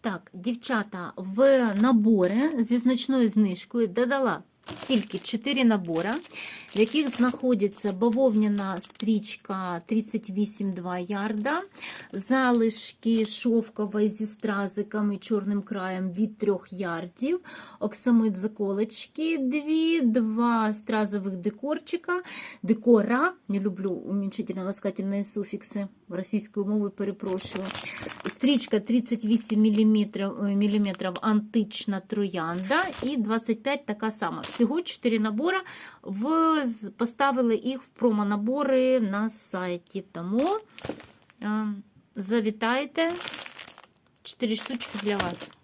Так, дівчата, в набори зі значною знижкою додала тільки 4 набори, в яких знаходиться бавовняна стрічка 38,2 ярда, залишки шовкової зі стразиками чорним краєм від 3 ярдів, оксамит заколочки 2, 2 стразових декорчика, декора, не люблю уменьшительно-ласкательные суфікси, російською мовою перепрошую, Стрічка 38 мм, антична троянда і 25 така сама. Всього 4 набори. В, поставили їх в промонабори на сайті. Тому е, завітайте 4 штучки для вас.